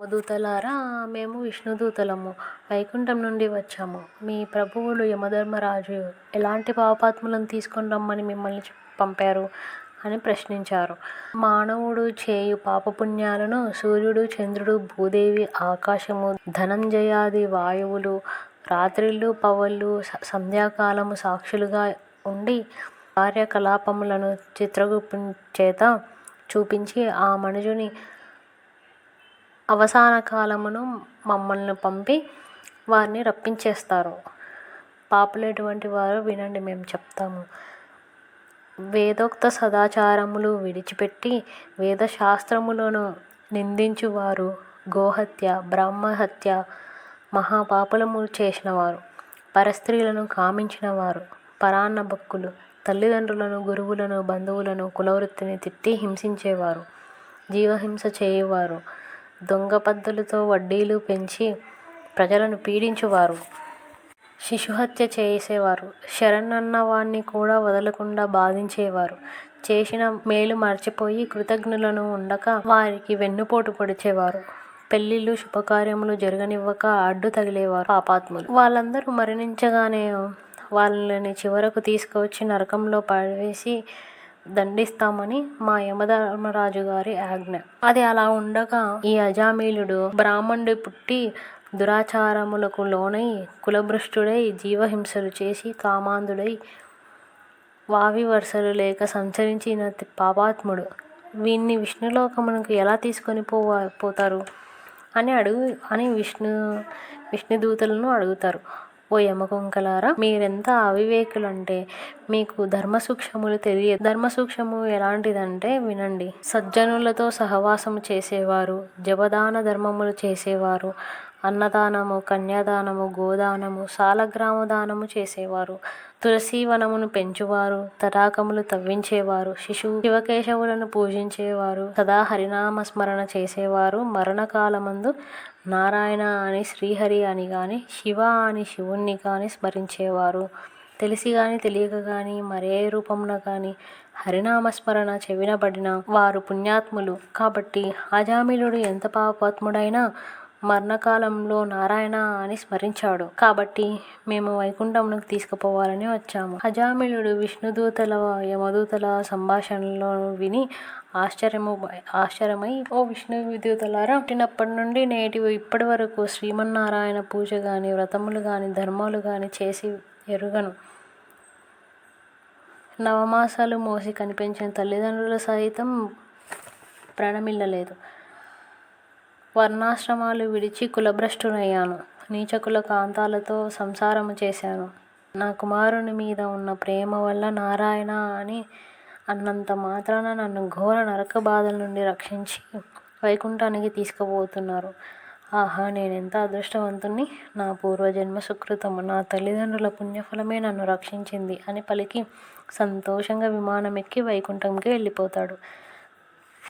యమదూతలారా మేము విష్ణుదూతలము. వైకుంఠం నుండి వచ్చాము. మీ ప్రభువులు యమధర్మరాజు ఎలాంటి పాపాత్ములను తీసుకొని రమ్మని మిమ్మల్ని పంపారు? అని ప్రశ్నించారు. మానవుడు చేయు పాపపుణ్యాలను సూర్యుడు చంద్రుడు భూదేవి ఆకాశము ధనంజయాది వాయువులు రాత్రిళ్ళు పవళ్ళు సంధ్యాకాలము సాక్షులుగా ఉండి కార్యకలాపములను చిత్రగుప్తు చేత చూపించి ఆ మనుజుని అవసాన కాలమును మమ్మల్ని పంపి వారిని రప్పించేస్తారు. పాపులు వారు వినండి మేము చెప్తాము. వేదోక్త సదాచారములు విడిచిపెట్టి వేదశాస్త్రములను నిందించువారు గోహత్య బ్రహ్మహత్య మహాపాపులము చేసినవారు పరస్త్రీలను కామించినవారు పరాన్న భక్తులు తల్లిదండ్రులను గురువులను బంధువులను కులవృత్తిని తిట్టి హింసించేవారు జీవహింస చేయవారు దొంగ పద్ధతులతో వడ్డీలు పెంచి ప్రజలను పీడించువారు. శిశుహత్య చేసేవారు. శరణన్న వాణ్ణి కూడా వదలకుండా బాధించేవారు. చేసిన మేలు మర్చిపోయి కృతజ్ఞులను ఉండక వారికి వెన్నుపోటు పొడిచేవారు. పెళ్ళిళ్ళు శుభకార్యములు జరగనివ్వక అడ్డు తగిలేవారు పాపాత్ములు. వాళ్ళందరూ మరణించగానే వాళ్ళని చివరకు తీసుకువచ్చి నరకంలో పడవేసి దండిస్తామని మా యమధర్మరాజు గారి ఆజ్ఞ. అది అలా ఉండగా ఈ అజామీలుడు బ్రాహ్మణుడు పుట్టి దురాచారములకు లోనై కులభ్రష్టుడై జీవహింసలు చేసి కామాంధుడై వావి వరుసలు లేక సంచరించిన పాపాత్ముడు. వీన్ని విష్ణులోకమునకు ఎలా తీసుకొని పోవా పోతారు? అని అడుగు అని విష్ణు విష్ణుదూతలను అడుగుతారు. ఓ యమకుంకలారా మీరెంత అవివేకులంటే మీకు ధర్మ సూక్ష్మములు తెలియదు. ధర్మ సూక్ష్మము ఎలాంటిదంటే వినండి. సజ్జనులతో సహవాసము చేసేవారు జపదాన ధర్మములు చేసేవారు అన్నదానము కన్యాదానము గోదానము సాలగ్రామ దానము చేసేవారు. తులసీవనమును పెంచువారు తటాకములు తవ్వించేవారు శిశువు శివకేశవులను పూజించేవారు సదా హరినామ స్మరణ చేసేవారు. మరణకాలమందు నారాయణ అని శ్రీహరి అని కానీ శివ అని శివుణ్ణి కానీ స్మరించేవారు. తెలిసి కానీ తెలియక కానీ మరే రూపమున కానీ హరినామస్మరణ చెవినబడిన వారు పుణ్యాత్ములు. కాబట్టి అజామిలుడు ఎంత పాపాత్ముడైనా మరణకాలంలో నారాయణ అని స్మరించాడు. కాబట్టి మేము వైకుంఠమునకు తీసుకుపోవాలని వచ్చాము. అజామిలుడు విష్ణుదూతల యమదూతల సంభాషణలో విని ఆశ్చర్యము ఆశ్చర్యమై ఓ విష్ణు విద్యుతలారా పుట్టినప్పటి నుండి నేటి ఇప్పటి వరకు శ్రీమన్నారాయణ పూజ కానీ వ్రతములు కానీ ధర్మాలు కానీ చేసి ఎరుగను. నవమాసాలు మోసి కనిపించిన తల్లిదండ్రుల సహితం ప్రణమిల్లలేదు. వర్ణాశ్రమాలు విడిచి కులభ్రష్టునయ్యాను నీచకుల కాంతాలతో సంసారము చేశాను. నా కుమారుని మీద ఉన్న ప్రేమ వల్ల నారాయణ అని అన్నంత మాత్రాన నన్ను ఘోర నరక బాధల నుండి రక్షించి వైకుంఠానికి తీసుకుపోతున్నారు. ఆహా నేనెంత అదృష్టవంతుణ్ణి? నా పూర్వజన్మ సుకృతము నా తల్లిదండ్రుల పుణ్యఫలమే నన్ను రక్షించింది అని పలికి సంతోషంగా విమానం ఎక్కి వైకుంఠంకి వెళ్ళిపోతాడు.